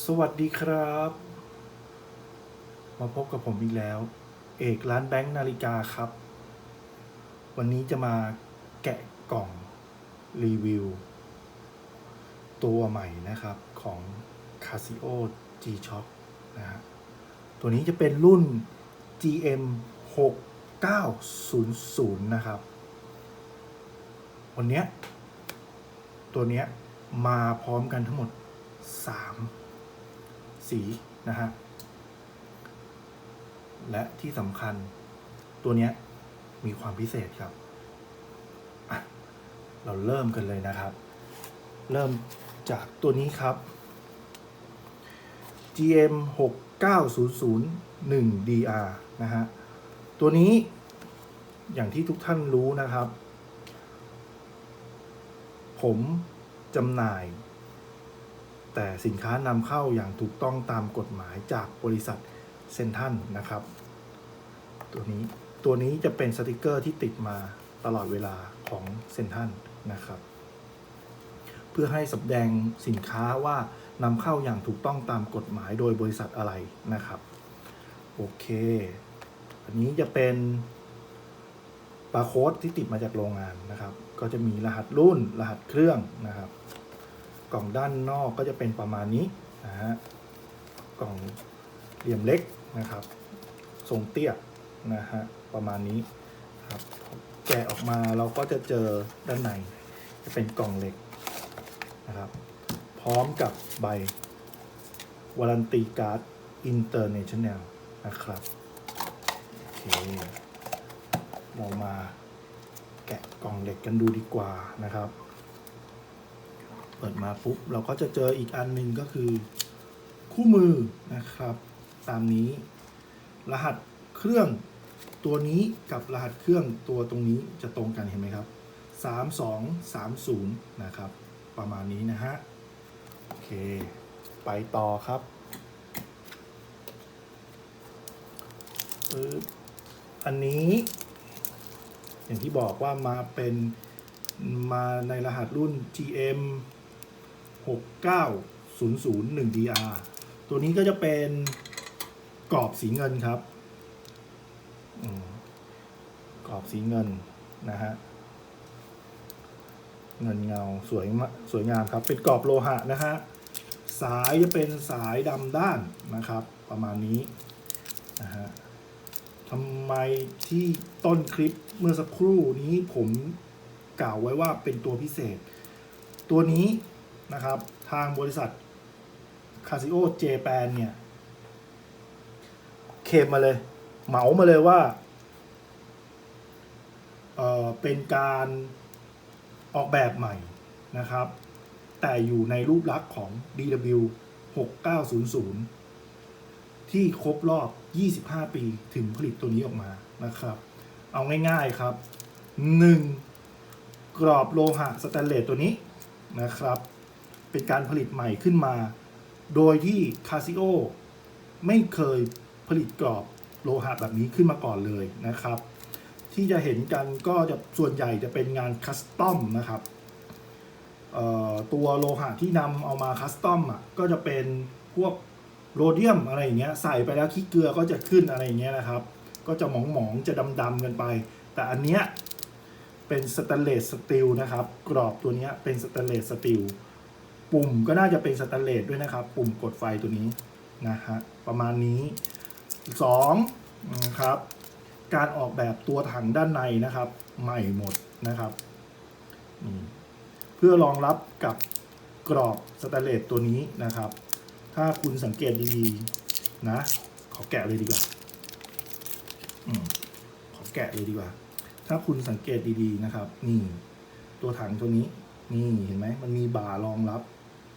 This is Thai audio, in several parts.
สวัสดีครับ มาพบกับผมอีกแล้ว เอกร้านแบงค์นาฬิกาครับ วันนี้จะมาแกะกล่องรีวิว ตัวใหม่นะครับของ Casio G-Shock นะฮะตัวนี้จะเป็นรุ่น GM 6900 นะครับ วันเนี้ยตัวเนี้ยมาพร้อมกันทั้งหมด 3 สีนะฮะ และที่สำคัญตัวเนี้ยมีความพิเศษครับ เราเริ่มกันเลยนะครับ เริ่มจากตัวนี้ครับ GM 6900 1 DR นะฮะ ตัวนี้อย่างที่ทุกท่านรู้นะครับ ผมจำหน่าย แต่สินค้านำเข้าอย่างถูกต้องตามกฎหมายจากบริษัทเซนทันนะครับ ตัวนี้ตัวนี้จะเป็นสติกเกอร์ที่ติดมาตลอดเวลาของเซนทันนะครับ เพื่อให้สแดงสินค้าว่านำเข้าอย่างถูกต้องตามกฎหมายโดยบริษัทอะไรนะครับ โอเค อันนี้จะเป็นบาร์โค้ดที่ติดมาจากโรงงานนะครับ ก็จะมีรหัสรุ่นรหัสเครื่องนะครับ กล่องด้านนอกก็จะเป็นประมาณนี้นะฮะกล่องเหลี่ยมเล็กนะครับ ทรงเตี้ยนะฮะประมาณนี้ครับแกะออกมาเราก็จะเจอด้านใน จะเป็นกล่องเหล็กนะครับ พร้อมกับใบวารันตีการ์ดอินเตอร์เนชั่นแนลนะครับโอเคเรามาแกะกล่องเหล็กกันดูดีกว่านะครับ ปิดมาปุ๊บเราก็จะเจออีกอันหนึ่งก็คือ คู่มือนะครับ ตามนี้ รหัสเครื่องตัวนี้กับรหัสเครื่องตัวตรงนี้จะตรงกันเห็นไหมครับ 3230 นะครับ ประมาณนี้นะฮะ โอเค ไปต่อครับปึ๊บอันนี้ อย่างที่บอกว่ามาเป็นมาในรหัสรุ่น GM 6900 1DR ตัวนี้ก็จะเป็นกรอบสีเงินครับอืมกรอบสีเงินนะฮะเงินเงาสวยมะสวยงามครับเป็นกรอบโลหะนะฮะสายจะเป็นสายดำด้านนะครับ ประมาณนี้นะฮะทำไมที่ต้นคลิปเมื่อสักครู่นี้ผมกล่าวไว้ว่าเป็นตัวพิเศษ ตัวนี้ นะครับ ทางบริษัท Casio Japan เนี่ยเคมมาเลย เหมามาเลยว่าเออเป็นการออกแบบใหม่นะครับ แต่อยู่ในรูปลักษณ์ของ DW 6900 ที่ครบรอบ 25 ปีถึงผลิตตัวนี้ออกมานะครับ เอาง่ายๆครับ 1. กรอบโลหะสแตนเลสตัวนี้นะครับ เป็นการผลิตใหม่ขึ้นมา โดยที่ Casio ไม่เคยผลิตกรอบโลหะแบบนี้ขึ้นมาก่อนเลยนะครับ ที่จะเห็นกันก็จะส่วนใหญ่จะเป็นงานคัสตอมนะครับตัวโลหะที่นำเอามาคัสตอมอะก็จะเป็นพวกโรเดียมอะไรอย่างเงี้ยใส่ไปแล้วขี้เกลือก็จะขึ้นอะไรอย่างเงี้ยนะครับ ก็จะหมองๆจะดำๆกันไป แต่อันเนี้ยเป็นสแตนเลสสตีลนะครับ กรอบตัวเนี้ยเป็นสแตนเลสสตีล ปุ่มก็น่าจะเป็นสแตนเลสด้วยนะครับ ปุ่มกดไฟตัวนี้นะฮะประมาณนี้สองนะครับ การออกแบบตัวถังด้านในนะครับ ใหม่หมดนะครับเพื่อรองรับกับกรอบสแตนเลสตัวนี้นะครับ ถ้าคุณสังเกตดีๆนะ ขอแกะเลยดีกว่าอขอแกะเลยดีกว่า ถ้าคุณสังเกตดีๆนะครับ นี่ ตัวถังตัวนี้ นี่เห็นไหมมันมีบารองรับ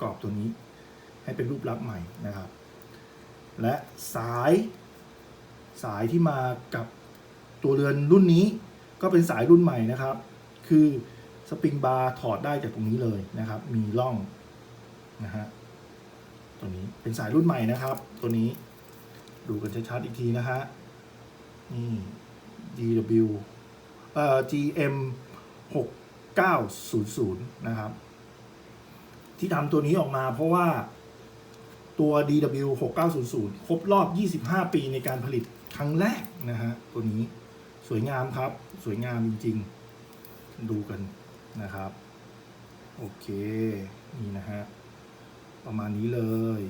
กรอบตัวนี้ ให้เป็นรูปลักษณ์ใหม่นะครับ และสายสายที่มากับตัวเรือนรุ่นนี้ ก็เป็นสายรุ่นใหม่นะครับ คือสปริงบาร์ถอดได้จากตรงนี้เลยนะครับ มีร่องนะฮะตัวนี้เป็นสายรุ่นใหม่นะครับ ตัวนี้ดูกันชัดๆอีกทีนะฮะนี่ GW เอ่อ GM 6900 นะครับ ที่ทำตัวนี้ออกมา เพราะว่าตัว DW 6900 ครบรอบ 25 ปีในการผลิตครั้งแรกนะฮะ ตัวนี้สวยงามครับ สวยงามจริง ๆ ดูกันนะครับ โอเค นี่นะฮะ ประมาณนี้เลย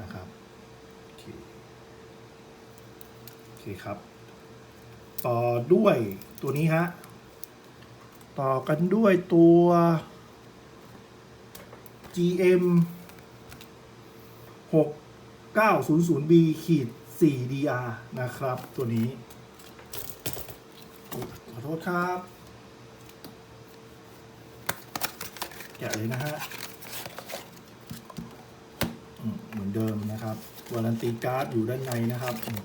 นะครับโอเคโอเคครับ ต่อด้วยตัวนี้ฮะ ต่อกันด้วยตัว GM 6900B ขีด 4DR นะครับ ตัวนี้ ขอโทษครับ แกะเลยนะฮะเหมือนเดิมนะครับวารันตีการ์ดอยู่ด้านในนะครับอืม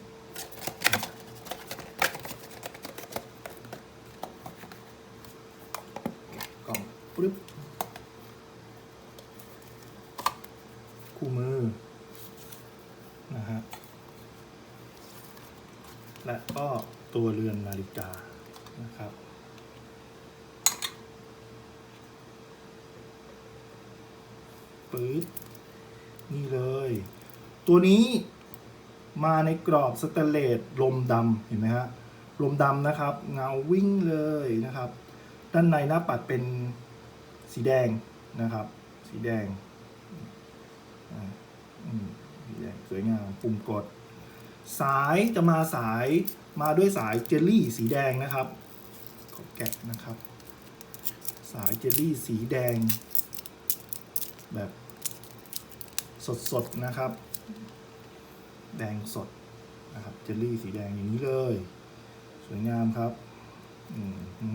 กล่อง ปึ๊บคู่มือนะฮะและก็ตัวเรือนนาฬิกานะครับปื๊ดนี่เลย ตัวนี้มาในกรอบสแตนเลสลมดำเห็นไหมฮะลมดำนะครับ เงาวิ่งเลยนะครับ ด้านในหน้าปัดเป็น สีแดงนะครับ สีแดงสีแดงสวยงามปุ่มกด สายจะมาสายมาด้วยสายเจลลี่สีแดงนะครับขอแกะนะครับ สายเจลลี่สีแดง แบบสดๆนะครับ แดงสดนะครับเจลลี่สีแดงอย่างนี้เลย สวยงามครับ อืมหื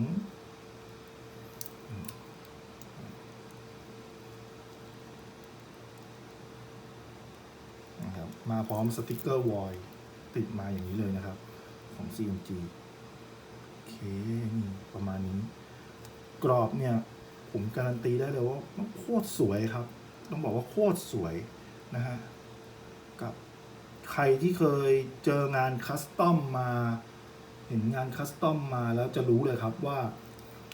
มาพร้อมสติกเกอร์วอยติดมาอย่างนี้เลยนะครับ ของ CMG โอเคนี่ประมาณนี้ กรอบเนี่ย ผมการันตีได้เลยว่าโคตรสวยครับ ต้องบอกว่าโคตรสวยนะฮะ กับใครที่เคยเจองานคัสตอมมา เห็นงานคัสตอมมาแล้วจะรู้เลยครับว่า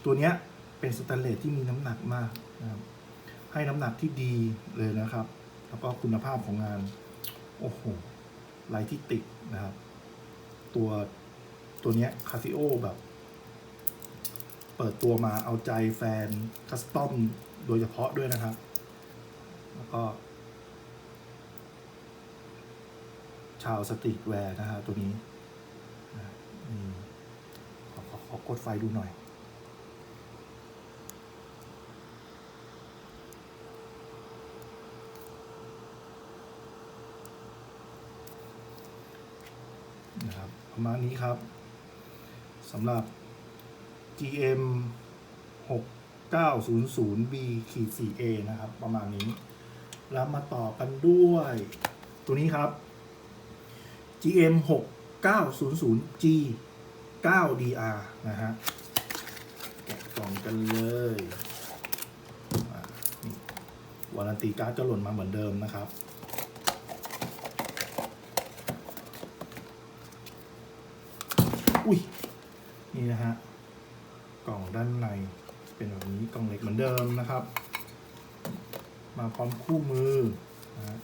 ตัวเนี้ยเป็นสแตนเลสที่มีน้ำหนักมากนะครับให้น้ำหนักที่ดีเลยนะครับ แล้วก็คุณภาพของงาน โอ้โหไรที่ติดนะครับ ตัวตัวเนี้ยคาซิโอแบบ เปิดตัวมาเอาใจแฟนคัสตอมโดยเฉพาะด้วยนะครับ แล้วก็ ชาวสตรีทแวร์นะฮะตัวนี้ขอขอขอกดไฟดูหน่อย นะครับ ประมาณนี้ครับสำหรับ GM 6900B ขีด 4A นะครับ ประมาณนี้ แล้วมาต่อกันด้วย ตัวนี้ครับ GM 6900G 9DR นะฮะแกะกล่องกันเลยนี่วารันตีการ์ดจะหล่นมาเหมือนเดิมนะครับ อุ้ยนี่นะฮะกล่องด้านในเป็นแบบนี้กล่องเหล็กเหมือนเดิมนะครับ มาพร้อมคู่มือนะ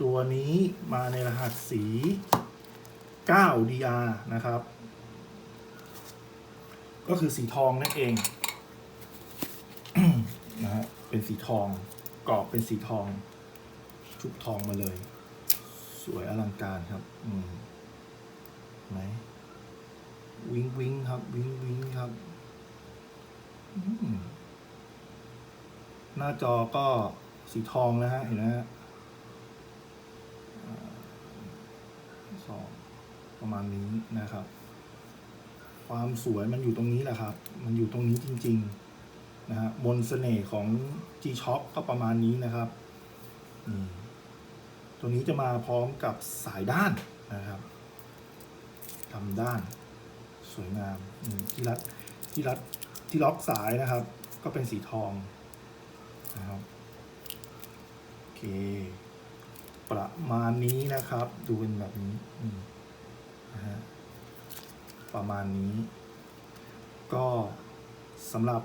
ตัวนี้มาในรหัสสี 9DR นะครับ ก็คือสีทองนั่นเองนะฮะเป็นสีทองกรอบเป็นสีทอง ชุบทองมาเลย สวยอลังการครับ อืมไหนวิงวิงครับ วิงวิงครับ หน้าจอก็สีทองนะฮะ เห็นไหมฮะสองประมาณนี้นะครับ ความสวยมันอยู่ตรงนี้แหละครับ มันอยู่ตรงนี้จริง ๆ นะฮะมนเสน่ห์ของ G-Shock ก็ประมาณนี้นะครับ อืม ตัวนี้จะมาพร้อมกับสายด้านนะครับทำด้านสวยงามที่รัดที่รัดที่ล็อกสายนะครับ ก็เป็นสีทองนะครับโอเค ประมาณนี้นะครับ ดูเป็นแบบนี้นะฮะประมาณนี้ ก็สำหรับ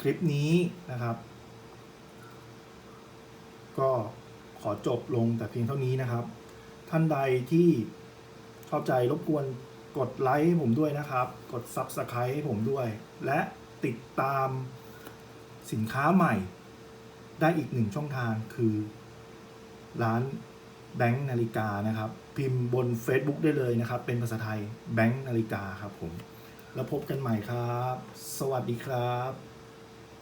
คลิปนี้นะครับ ก็ขอจบลงแต่เพียงเท่านี้นะครับ ท่านใดที่ชอบใจรบกวนกดไลค์ให้ผมด้วยนะครับ กด Subscribe ให้ผมด้วย และติดตามสินค้าใหม่ได้อีกหนึ่งช่องทางคือ ร้านแบงค์นาฬิกานะครับ พิมพ์บน Facebook ได้เลยนะครับ เป็นภาษาไทยแบงค์นาฬิกาครับผม แล้วพบกันใหม่ครับ สวัสดีครับ